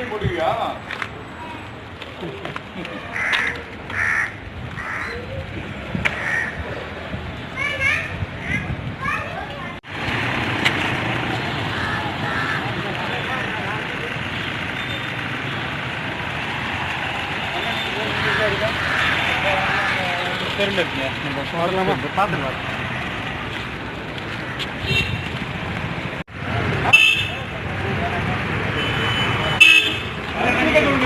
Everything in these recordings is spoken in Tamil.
போடுவியா தெரியல நம்ம வரலாமா பார்த்துக்கலாம்.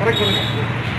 கரெக்ட்